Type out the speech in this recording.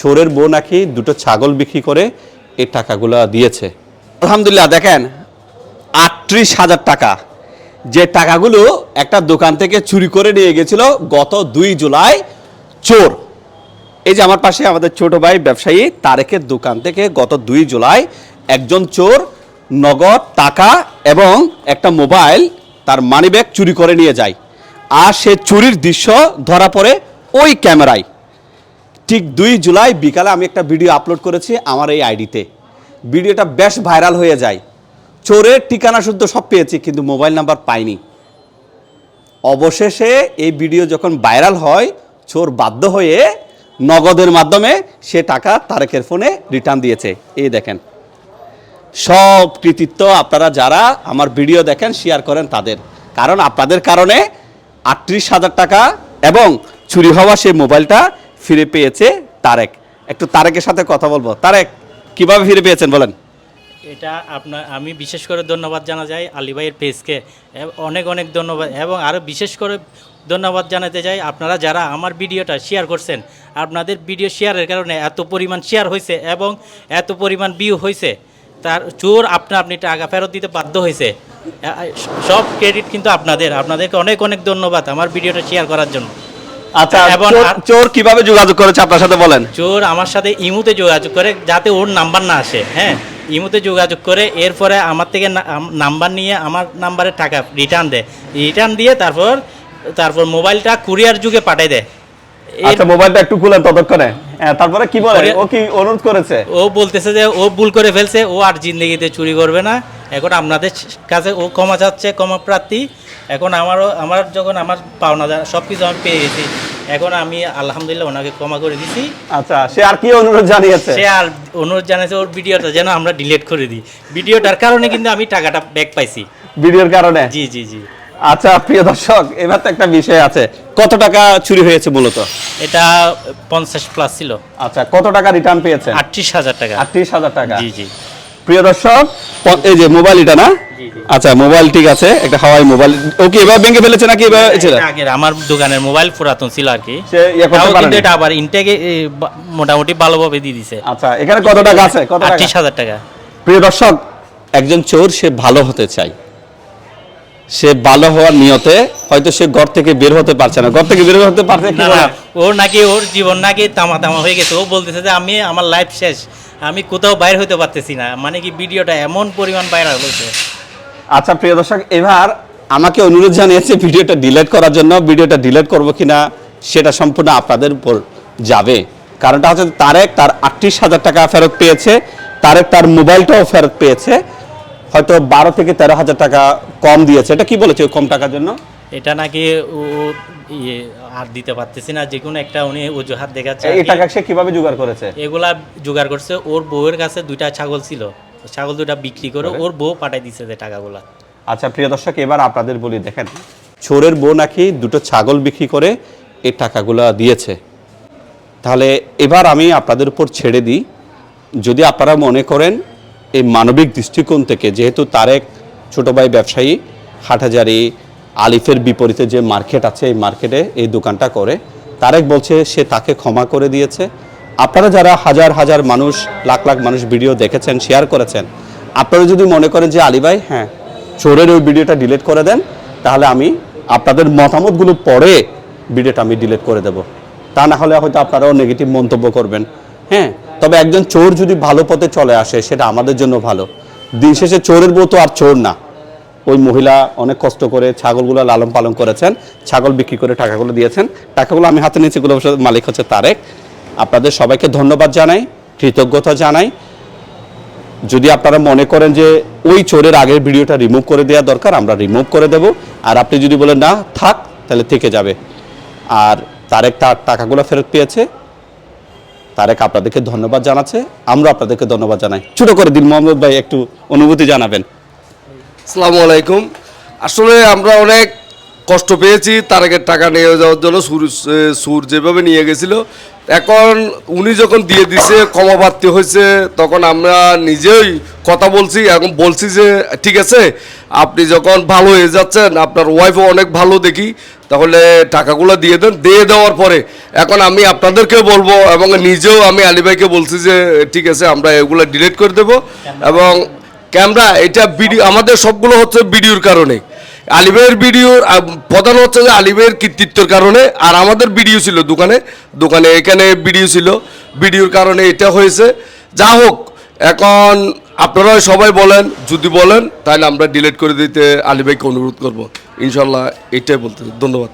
চোরের বউ নাকি দুটো ছাগল বিক্রি করে এই টাকাগুলো দিয়েছে। আলহামদুলিল্লাহ, দেখেন, আটত্রিশ হাজার টাকা। যে টাকাগুলো একটা দোকান থেকে চুরি করে নিয়ে গেছিল গত দুই জুলাই চোর। এই যে আমার পাশে আমাদের ছোট ভাই ব্যবসায়ী, তারেকের দোকান থেকে গত দুই জুলাই একজন চোর নগদ টাকা এবং একটা মোবাইল তার মানিব্যাগ চুরি করে নিয়ে যায়। আর সে চুরির দৃশ্য ধরা পড়ে ওই ক্যামেরায়। ঠিক দুই জুলাই বিকালে আমি একটা ভিডিও আপলোড করেছি আমার এই আইডিতে। ভিডিওটা বেশ ভাইরাল হয়ে যায়। চোরের ঠিকানা শুদ্ধ সব পেয়েছি, কিন্তু মোবাইল নাম্বার পাইনি। অবশেষে এই ভিডিও যখন ভাইরাল হয়, চোর বাধ্য হয়ে নগদের মাধ্যমে সে টাকা তারেকের ফোনে রিটার্ন দিয়েছে। এই দেখেন। সব কৃতিত্ব আপনারা যারা আমার ভিডিও দেখেন শেয়ার করেন তাদের। কারণ আপনাদের কারণে আটত্রিশ হাজার টাকা এবং চুরি হওয়া সেই মোবাইলটা ফিরে পেয়েছে তারেক। একটু তারেকের সাথে কথা বলব। তারেক, কীভাবে ফিরে পেয়েছেন বলেন? এটা আপনার, আমি বিশেষ করে ধন্যবাদ জানা যায় আলী ভাইয়ের পেজকে অনেক অনেক ধন্যবাদ। এবং আরও বিশেষ করে ধন্যবাদ জানাতে চাই আপনারা যারা আমার ভিডিওটা শেয়ার করছেন, আপনাদের ভিডিও শেয়ারের কারণে এত পরিমাণ শেয়ার হয়েছে এবং এত পরিমাণ ভিউ হয়েছে। তার চোর আপনা আপনি টাকা ফেরত দিতে বাধ্য হয়েছে। সব ক্রেডিট কিন্তু আপনাদের। আপনাদেরকে অনেক অনেক ধন্যবাদ আমার ভিডিওটা শেয়ার করার জন্য। আচ্ছা এবং চোর- কীভাবে যোগাযোগ করেছে? আপনার সাথে বলেন। চোর আমার সাথে ইমুতে যোগাযোগ করে যাতে ওর নাম্বার না আসে হ্যাঁ? ইমুতে যোগাযোগ করে এরপরে আমার থেকে নাম্বার নিয়ে আমার নাম্বারে টাকা রিটার্ন দেয়। রিটার্ন দিয়ে তারপর তারপর মোবাইলটা কুরিয়ার যুগে পাঠিয়ে দেয়। আচ্ছা মোবাইলটা একটু খুলেন ততক্ষণে। তারপরে কি বলে? ও কি অনুরোধ করেছে? ও বলতেছে যে ও ভুল করে ফেলছে ও আর জিন্দগিতে চুরি করবে না। এখন আপনাদের কাছে ও ক্ষমা চাচ্ছে ক্ষমা প্রার্থী। এখন আমারও আমার যখন আমার পাওনা সব কিছু আমি পেয়ে গেছি। এখন আমি আলহামদুলিল্লাহ ওনাকে ক্ষমা করে দিছি। আচ্ছা সে আর কি অনুরোধ জানিয়েছে? সে আর অনুরোধ জানাইছে ওর ভিডিওটা যেন আমরা ডিলিট করে দিই। ভিডিওটার কারণে কিন্তু আমি টাকাটা ব্যাক পাইছি। ভিডিওর কারণে? জি জি জি। আচ্ছা প্রিয় দর্শক এবার তো একটা বিষয় আছে। কত টাকা চুরি হয়েছে মূলত? এটা পঞ্চাশ প্লাস ছিল। আচ্ছা কত টাকা রিটার্ন পেয়েছে আটত্রিশ হাজার টাকা। আটত্রিশ হাজার টাকা। জি জি। প্রিয় দর্শক এই যে মোবাইল এটা না। আচ্ছা মোবাইল ঠিক আছে একটা হাওয়াই মোবাইল ওকে এবার ভেঙে ফেলেছে নাকি এবার আগের আমার দোকানের মোবাইল পুরাতন ছিল আর কি। সে ইয়ে কিন্তু এটা আবার ইনটেকে মোটামুটি ভালোভাবে দিয়ে দিছে। আচ্ছা এখানে কত টাকা আছে? কত টাকা? আটত্রিশ হাজার টাকা। প্রিয় দর্শক একজন চোর সে ভালো হতে চায়। সে ভালো হওয়ার নিয়তে হয়তো সে ঘর থেকে বের হতে পারছে না। ঘর থেকে বের হতে পারছে কি না ওর নাকি ওর জীবন নাকি তামা তামা হয়ে গেছে। ও বলতেছে যে আমি আমার লাইফ শেষ। আমি কোথাও বাইর হতে পারতেছি না। মানে কি ভিডিওটা এমন পরিমাণ ভাইরাল হয়েছে আচ্ছা প্রিয় দর্শক, এবার আমাকে অনুরোধ জানিয়েছে ভিডিওটা ডিলেট করার জন্য। ভিডিওটা ডিলেট করব কিনা সেটা সম্পূর্ণ আপনাদের উপর যাবে। কারণটা হচ্ছে তারেক তার আটত্রিশ হাজার টাকা ফেরত পেয়েছে। তারেক তার মোবাইলটাও ফেরত পেয়েছে। হয়তো বারো থেকে তেরো হাজার টাকা কম দিয়েছে। এটা কি বলেছে কম টাকার জন্য? এটা নাকি ও ইয়ে আর দিতে পারতেছি না যে কোনো একটা উনি অজুহাত দেখাচ্ছে এই টাকা সে কীভাবে জোগাড় করেছে? এগুলা জোগাড় করছে। ওর বউয়ের কাছে দুইটা ছাগল ছিল। ছাগল দুটা বিক্রি করে ওর বউ পাঠাই দিছে যে টাকাগুলা। আচ্ছা প্রিয় দর্শক এবার আপনাদের বলি দেখেন চোরের বউ নাকি দুটো ছাগল বিক্রি করে এই টাকাগুলো দিয়েছে। তাহলে এবার আমি আপনাদের উপর ছেড়ে দিই। যদি আপনারা মনে করেন এই মানবিক দৃষ্টিকোণ থেকে যেহেতু তারেক ছোট ভাই ব্যবসায়ী হাটহাজারি আলিফের বিপরীতে যে মার্কেট আছে, এই মার্কেটে এই দোকানটা করে, তারেক বলছে সে তাকে ক্ষমা করে দিয়েছে। আপনারা যারা হাজার হাজার মানুষ, লাখ লাখ মানুষ ভিডিও দেখেছেন শেয়ার করেছেন, আপনারা যদি মনে করেন যে, আলী ভাই হ্যাঁ চোরের ওই ভিডিওটা ডিলিট করে দেন, তাহলে আমি আপনাদের মতামতগুলো পরে ভিডিওটা আমি ডিলিট করে দেব। তা না হলে হয়তো আপনারাও নেগেটিভ মন্তব্য করবেন। হ্যাঁ তবে একজন চোর যদি ভালো পথে চলে আসে, সেটা আমাদের জন্য ভালো। দিন শেষে চোরের বউ তো আর চোর না। ওই মহিলা অনেক কষ্ট করে ছাগলগুলো লালন পালন করেছেন, ছাগল বিক্রি করে টাকাগুলো দিয়েছেন। টাকাগুলো আমি হাতে নিয়েছি গুলো মালিক হচ্ছে তারেক। আপনাদের সবাইকে ধন্যবাদ জানাই, কৃতজ্ঞতা জানাই। যদি আপনারা মনে করেন যে ওই চোরের আগের ভিডিওটা রিমুভ করে দেওয়া দরকার, আমরা রিমুভ করে দেব। আর আপনি যদি বলেন, না, থাক, তাহলে থেকে যাবে। আর তারেক তার টাকাগুলো ফেরত পেয়েছে। তারেক আপনাদেরকে ধন্যবাদ জানাচ্ছে। আমরা আপনাদেরকে ধন্যবাদ জানাই। ছোট করে দিন মোহাম্মদ ভাই, একটু অনুভূতি জানাবেন। আসসালামু আলাইকুম। আসলে আমরা অনেক কষ্ট পেয়েছি তারেকের টাকা নিয়ে যাওয়ার জন্য, সুর সুর যেভাবে নিয়ে গেছিল। এখন উনি যখন দিয়ে দিছে ক্ষমা প্রার্থী হয়েছে, তখন আমরা নিজেই কথা বলছি, এখন বলছি যে, ঠিক আছে, আপনি যখন ভালো হয়ে যাচ্ছেন, আপনার ওয়াইফও অনেক ভালো দেখি, তাহলে টাকাগুলো দিয়ে দেন। দিয়ে দেওয়ার পরে এখন আমি আপনাদেরকে বলব এবং নিজেও আমি আলী বলছি যে, ঠিক আছে, আমরা এগুলো ডিলিট করে দেবো এবং ক্যামেরা, এটা ভিডিও, আমাদের সবগুলো হচ্ছে ভিডিওর কারণে। আলিবের ভিডিওর প্রধান হচ্ছে যে আলিবের কৃতিত্বের কারণে, আর আমাদের ভিডিও ছিল দোকানে। দোকানে এখানে ভিডিও ছিল। ভিডিওর কারণে এটা হয়েছে। যা হোক, এখন আপনারা সবাই বলেন, যদি বলেন, তাহলে আমরা ডিলিট করে দিতে আলী ভাইকে অনুরোধ করব। ইনশাল্লাহ এটাই বলতে ধন্যবাদ।